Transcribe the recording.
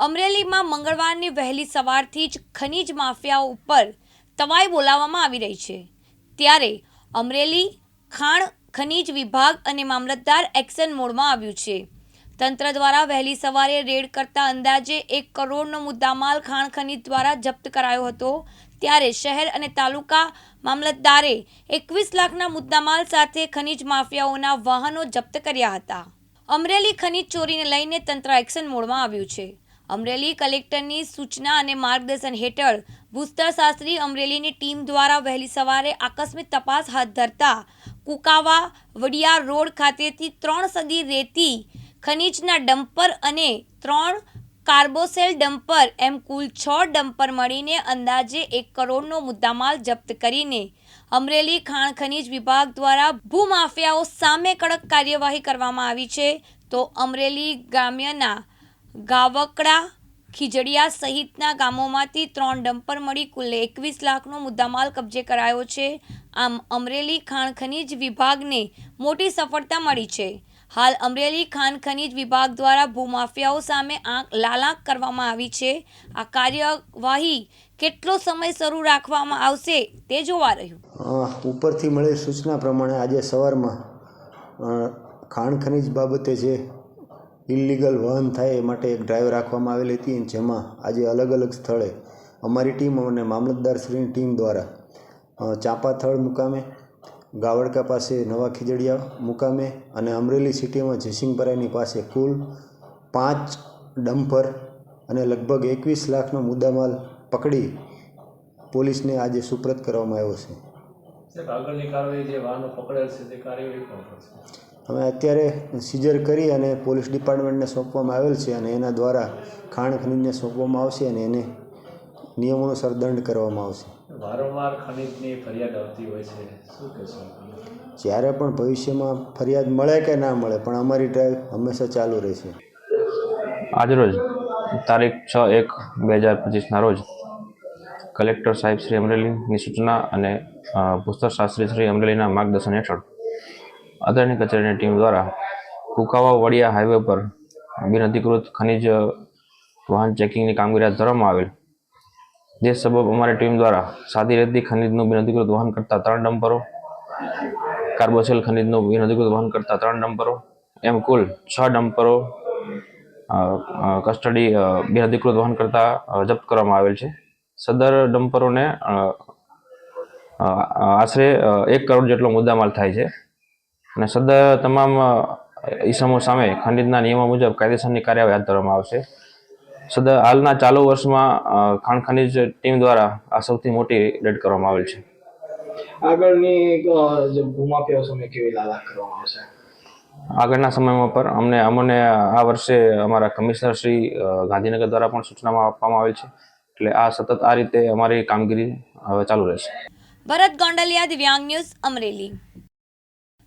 અમરેલીમાં મંગળવારની વહેલી સવારથી જ ખનીજ માફિયાઓ ઉપર તવાઈ બોલાવવામાં આવી રહી છે. ત્યારે અમરેલી ખાણ, ખનીજ વિભાગ અને મામલતદાર એક્શન મોડમાં આવ્યું છે. તંત્ર દ્વારા વહેલી સવારે રેડ કરતા અંદાજે એક કરોડનો મુદ્દામાલ ખાણ ખનીજ દ્વારા જપ્ત કરાયો હતો. ત્યારે શહેર અને તાલુકા મામલતદારે એકવીસ લાખના મુદ્દામાલ સાથે ખનીજ માફિયાઓના વાહનો જપ્ત કર્યા હતા. અમરેલી ખનીજ ચોરીને લઈને તંત્ર એક્શન મોડમાં આવ્યું છે. અમરેલી કલેક્ટરની સૂચના અને માર્ગદર્શન હેઠળ ભૂસ્તર શાસ્ત્રી અમરેલીની ટીમ દ્વારા વહેલી સવારે આકસ્મિક તપાસ હાથ ધરતા કુકાવા વડિયા રોડ ખાતેથી ત્રણ સદી રેતી, ખનીજના ડમ્પર અને ત્રણ કાર્બોસેલ ડમ્પર એમ કુલ છ ડમ્પર મળીને અંદાજે એક કરોડનો મુદ્દામાલ જપ્ત કરીને અમરેલી ખાણ ખનીજ વિભાગ દ્વારા ભૂમાફિયાઓ સામે કડક કાર્યવાહી કરવામાં આવી છે. તો અમરેલી ગ્રામ્યના ગાવકડા ખીજડીયા સહિતના ગામોમાંથી ત્રણ ડમ્પર મળી કુલ એકવીસ લાખનો મુદ્દામાલ કબજે કરાયો છે. આમ અમરેલી ખાણ ખનીજ વિભાગને મોટી સફળતા મળી છે. હાલ અમરેલી ખાણ ખનીજ વિભાગ દ્વારા ભૂમાફિયાઓ સામે આંખ લાલાંક કરવામાં આવી છે. આ કાર્યવાહી કેટલો સમય શરૂ રાખવામાં આવશે તે જોવા રહ્યું. ઉપરથી મળેલ સૂચના પ્રમાણે આજે સવારમાં ખાણ ખનીજ બાબતે જે ઇલીગલ વહન થાય એ માટે એક ડ્રાઈવ રાખવામાં આવેલી હતી જેમાં આજે અલગ અલગ સ્થળે અમારી ટીમ અને મામલતદારશ્રીની ટીમ દ્વારા ચાંપાથળ મુકામે, ગાવડકા પાસે નવા ખીજડીયા મુકામે અને અમરેલી સિટીમાં જયસિંહપરાની પાસે કુલ પાંચ ડમ્પર અને લગભગ એકવીસ લાખનો મુદ્દામાલ પકડી પોલીસને આજે સુપ્રત કરવામાં આવ્યો છે. સાહેબ આગળની કાર્યવાહી જે વાહનો પકડેલ છે તે કાર્યવાહી કોણ કરશે? અમે અત્યારે સીઝર કરી અને પોલીસ ડિપાર્ટમેન્ટને સોંપવામાં આવેલ છે અને એના દ્વારા ખાણ ખનીજને સોંપવામાં આવશે અને એને નિયમોનુસાર દંડ કરવામાં આવશે. વારંવાર ખનીજની ફરિયાદ આવતી હોય છે શું કહેશો જ્યારે પણ ભવિષ્યમાં ફરિયાદ મળે કે ના મળે પણ અમારી ડ્રાઈવ હંમેશા ચાલુ રહેશે. આજરોજ તારીખ છ એક બે હજાર પચીસના રોજ કલેક્ટર સાહેબ શ્રી અમરેલીની સૂચના અને ભૂસ્તર શાસ્ત્રી શ્રી અમરેલીના માર્ગદર્શન હેઠળ આદરણી કચેરીની ટીમ દ્વારા કુકાવા વડિયા હાઈવે પર બિનઅધિકૃત ખનિજ વાહન ચેકિંગની કામગીરી હાથ ધરવામાં આવેલ. જે સબબ અમારી ટીમ દ્વારા સાદી રેતી ખનિજનું બિનઅધિકૃત વહન કરતા ત્રણ ડમ્પરો, કાર્બોસેલ ખનિજનું બિનઅધિકૃત વહન કરતા ત્રણ ડમ્પરો, એમ કુલ છ ડમ્પરો કસ્ટડી બિનઅધિકૃત વહન કરતા જપ્ત કરવામાં આવેલ છે. સદર ડમ્પરોને આશરે એક કરોડ જેટલો મુદ્દામાલ થાય છે. અને સદર તમામ ઈસમો સામે ખંડિતના નિયમો મુજબ કાયદેસરની કાર્યવાહી હાથ ધરવામાં આવશે. સદર હાલના ચાલુ વર્ષમાં ખાણ ખનીજ ટીમ દ્વારા આ સૌથી મોટી રેડ કરવામાં આવેલ છે. આગળની અ, જે કેવી લાલાક કરવામાં આવશે? આગળના સમયમાં પર અમને અમને આ વર્ષે અમારા કમિશનર શ્રી ગાંધીનગર દ્વારા પણ સૂચનામાં આપવામાં આવેલ છે. એટલે આ સતત આ રીતે અમારી કામગીરી હવે ચાલુ રહેશે. ભરત ગોંડલિયા, દિવ્યાંગ ન્યૂઝ, અમરેલી.